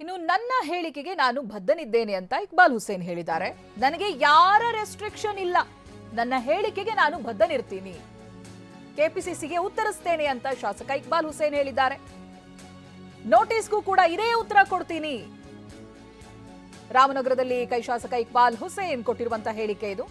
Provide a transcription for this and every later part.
ಇನ್ನು ನನ್ನ ಹೇಳಿಕೆಗೆ ನಾನು ಬದ್ಧನಿದ್ದೇನೆ ಅಂತ ಇಕ್ಬಾಲ್ ಹುಸೇನ್ ಹೇಳಿದ್ದಾರೆ. ನನಗೆ ಯಾರ ರೆಸ್ಟ್ರಿಕ್ಷನ್ ಇಲ್ಲ. ನನ್ನ ಹೇಳಿಕೆಗೆ ನಾನು ಬದ್ಧನಿರ್ತೀನಿ. ಕೆಪಿಸಿಸಿಗೆ ಉತ್ತರಿಸ್ತೇನೆ ಅಂತ ಶಾಸಕ ಇಕ್ಬಾಲ್ ಹುಸೇನ್ ಹೇಳಿದ್ದಾರೆ. ನೋಟಿಸ್ಗೂ ಕೂಡ ಇದೇ ಉತ್ತರ ಕೊಡ್ತೀನಿ. ರಾಮನಗರದಲ್ಲಿ ಕೈ ಶಾಸಕ ಇಕ್ಬಾಲ್ ಹುಸೇನ್ ಕೊಟ್ಟಿರುವಂತಹ ಹೇಳಿಕೆ ಇದು.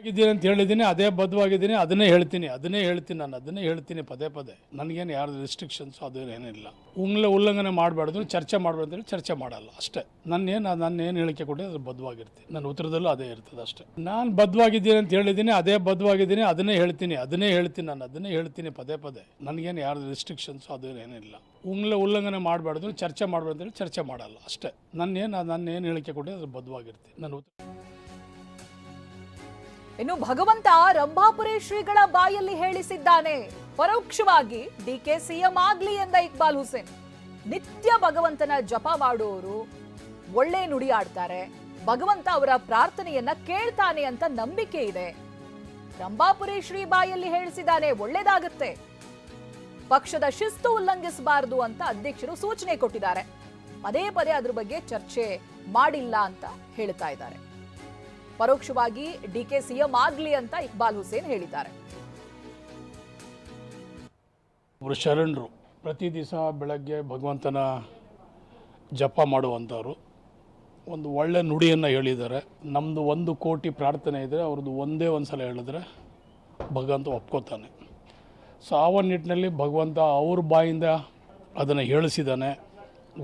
ಬದ್ಧವಾಗಿದ್ದೀನಿ ಅಂತ ಹೇಳಿದ್ದೀನಿ, ಅದೇ ಬದ್ಧವಾಗಿದ್ದೀನಿ, ಅದನ್ನೇ ಹೇಳ್ತೀನಿ ಅದನ್ನೇ ಹೇಳ್ತೀನಿ, ನಾನು ಅದನ್ನೇ ಹೇಳ್ತೀನಿ ಪದೇ ಪದೇ. ನನಗೇನು ಯಾರು ರೆಸ್ಟ್ರಿಕ್ಷನ್ಸ್ ಅದು ಏನಿಲ್ಲ ಉಂಗ್ಲ ಉಲ್ಲಂಘನೆ ಮಾಡಬಾರ್ದು, ಚರ್ಚೆ ಮಾಡಬಾರ್ದು ಚರ್ಚೆ ಮಾಡಲ್ಲ, ಅಷ್ಟೇ. ನನ್ನೇನು, ನಾನು ಏನು ಹೇಳಿಕೆ ಕೊಡಿ ಅದು ಬದ್ಧವಾಗಿರ್ತೀನಿ. ನನ್ನ ಉತ್ತರದಲ್ಲೂ ಅದೇ ಇರ್ತದೆ ಅಷ್ಟೇ. ನಾನು ಬದ್ಧವಾಗಿದ್ದೀನಿ ಅಂತ ಹೇಳಿದ್ದೀನಿ, ಅದೇ ಬದ್ಧವಾಗಿದ್ದೀನಿ, ಅದನ್ನೇ ಹೇಳ್ತೀನಿ ಅದನ್ನೇ ಹೇಳ್ತೀನಿ, ನಾನು ಅದನ್ನೇ ಹೇಳ್ತೀನಿ ಪದೇ ಪದೇ. ನನಗೇನು ಯಾರು ರೆಸ್ಟ್ರಿಕ್ಷನ್ಸ್ ಅದು ಏನಿಲ್ಲ ಉಂಗ್ಲ ಉಲ್ಲಂಘನೆ ಮಾಡಬಾರ್ದು, ಚರ್ಚೆ ಮಾಡಬಾರ್ದು ಚರ್ಚೆ ಮಾಡಲ್ಲ, ಅಷ್ಟೇ. ನನ್ನೇನು, ನಾನು ಏನು ಹೇಳಿಕೆ ಕೊಡಿ ಅದ್ರ ಬದ್ಧವಾಗಿರ್ತೀನಿ. ನನ್ನ ಉತ್ತರ ಇನ್ನು ಭಗವಂತ ರಂಭಾಪುರಿ ಶ್ರೀಗಳ ಬಾಯಲ್ಲಿ ಹೇಳಿಸಿದ್ದಾನೆ. ಪರೋಕ್ಷವಾಗಿ ಡಿಕೆ ಸಿಎಂ ಆಗ್ಲಿ ಎಂದ ಇಕ್ಬಾಲ್ ಹುಸೇನ್. ನಿತ್ಯ ಭಗವಂತನ ಜಪ ಮಾಡುವವರು ಒಳ್ಳೆ ನುಡಿ ಆಡ್ತಾರೆ. ಭಗವಂತ ಅವರ ಪ್ರಾರ್ಥನೆಯನ್ನ ಕೇಳ್ತಾನೆ ಅಂತ ನಂಬಿಕೆ ಇದೆ. ರಂಭಾಪುರಿ ಶ್ರೀ ಬಾಯಲ್ಲಿ ಹೇಳಿಸಿದ್ದಾನೆ, ಒಳ್ಳೇದಾಗತ್ತೆ. ಪಕ್ಷದ ಶಿಸ್ತು ಉಲ್ಲಂಘಿಸಬಾರದು ಅಂತ ಅಧ್ಯಕ್ಷರು ಸೂಚನೆ ಕೊಟ್ಟಿದ್ದಾರೆ. ಪದೇ ಪದೇ ಅದ್ರ ಬಗ್ಗೆ ಚರ್ಚೆ ಮಾಡಿಲ್ಲ ಅಂತ ಹೇಳ್ತಾ ಇದ್ದಾರೆ. ಪರೋಕ್ಷವಾಗಿ ಡಿಕೆ ಸಿಎಂ ಆಗಲಿ ಅಂತ ಇಕ್ಬಾಲ್ ಹುಸೇನ್ ಹೇಳಿದ್ದಾರೆ. ಒಬ್ಬರು ಶರಣರು ಪ್ರತಿ ದಿವಸ ಬೆಳಗ್ಗೆ ಭಗವಂತನ ಜಪ ಮಾಡುವಂಥವ್ರು. ಒಂದು ಒಳ್ಳೆ ನುಡಿಯನ್ನು ಹೇಳಿದ್ದಾರೆ. ನಮ್ಮದು ಒಂದು ಕೋಟಿ ಪ್ರಾರ್ಥನೆ ಇದ್ದರೆ ಅವ್ರದ್ದು ಒಂದೇ ಒಂದು ಸಲ ಹೇಳಿದ್ರೆ ಭಗವಂತ ಒಪ್ಕೋತಾನೆ. ಸೊ ಆ ನಿಟ್ಟಿನಲ್ಲಿ ಭಗವಂತ ಅವ್ರ ಬಾಯಿಂದ ಅದನ್ನು ಹೇಳಿಸಿದ್ದಾನೆ.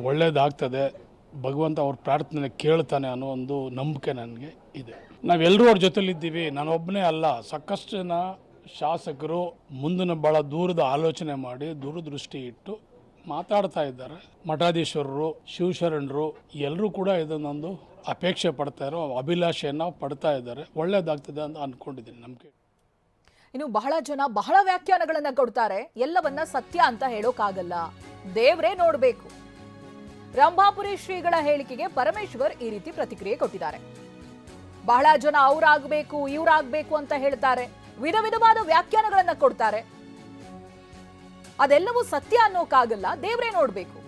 ಒಳ್ಳೇದಾಗ್ತದೆ. ಭಗವಂತ ಅವ್ರ ಪ್ರಾರ್ಥನೆ ಕೇಳ್ತಾನೆ ಅನ್ನೋ ಒಂದು ನಂಬಿಕೆ ನನಗೆ ಇದೆ. ನಾವೆಲ್ಲರೂ ಅವ್ರ ಜೊತೆಲಿದ್ದೀವಿ. ನಾನೊಬ್ಬನೇ ಅಲ್ಲ. ಸಾಕಷ್ಟು ಜನ ಶಾಸಕರು ಮುಂದಿನ ಭಾಳ ದೂರದ ಆಲೋಚನೆ ಮಾಡಿ ದೂರದೃಷ್ಟಿ ಇಟ್ಟು ಮಾತಾಡ್ತಾ ಇದ್ದಾರೆ. ಮಠಾಧೀಶ್ವರರು ಶಿವಶರಣರು ಎಲ್ಲರೂ ಕೂಡ ಇದನ್ನೊಂದು ಅಪೇಕ್ಷೆ ಪಡ್ತಾ ಇರೋ ಅಭಿಲಾಷೆಯನ್ನು ಪಡ್ತಾ ಇದ್ದಾರೆ. ಒಳ್ಳೇದಾಗ್ತದೆ ಅಂತ ಅಂದ್ಕೊಂಡಿದ್ದೀನಿ ನಂಬಿಕೆ. ಇನ್ನು ಬಹಳ ಜನ ಬಹಳ ವ್ಯಾಖ್ಯಾನಗಳನ್ನ ಕೊಡ್ತಾರೆ. ಎಲ್ಲವನ್ನ ಸತ್ಯ ಅಂತ ಹೇಳೋಕ್ಕಾಗಲ್ಲ ದೇವ್ರೇ ನೋಡ್ಬೇಕು. ರಂಭಾಪುರಿ ಶ್ರೀಗಳ ಹೇಳಿಕೆಗೆ ಪರಮೇಶ್ವರ್ ಈ ರೀತಿ ಪ್ರತಿಕ್ರಿಯೆ ಕೊಟ್ಟಿದ್ದಾರೆ. ಬಹಳ ಜನ ಅವರಾಗಬೇಕು ಇವರಾಗಬೇಕು ಅಂತ ಹೇಳ್ತಾರೆ. ವಿಧ ವಿಧವಾದ ವ್ಯಾಖ್ಯಾನಗಳನ್ನ ಕೊಡ್ತಾರೆ. ಅದೆಲ್ಲವೂ ಸತ್ಯ ಅನ್ನೋಕ್ಕಾಗಲ್ಲ ದೇವರೇ ನೋಡಬೇಕು.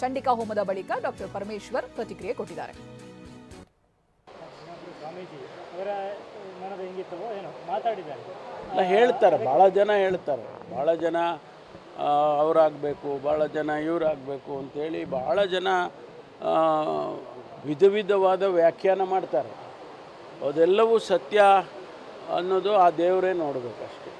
ಚಂಡಿಕಾ ಹೋಮದ ಬಳಿಕ ಡಾಕ್ಟರ್ ಪರಮೇಶ್ವರ್ ಪ್ರತಿಕ್ರಿಯೆ ಕೊಟ್ಟಿದ್ದಾರೆ. ಹೇಳ್ತಾರೆ ಬಹಳ ಜನ ಹೇಳ್ತಾರೆ. ಬಹಳ ಜನ ಅವರಾಗಬೇಕು ಭಾಳ ಜನ ಇವರಾಗಬೇಕು ಅಂಥೇಳಿ ಭಾಳ ಜನ ವಿಧ ವಿಧವಾದ ವ್ಯಾಖ್ಯಾನ ಮಾಡ್ತಾರೆ. ಅದೆಲ್ಲವೂ ಸತ್ಯ ಅನ್ನೋದು ಆ ದೇವರೇ ನೋಡಬೇಕಷ್ಟೆ.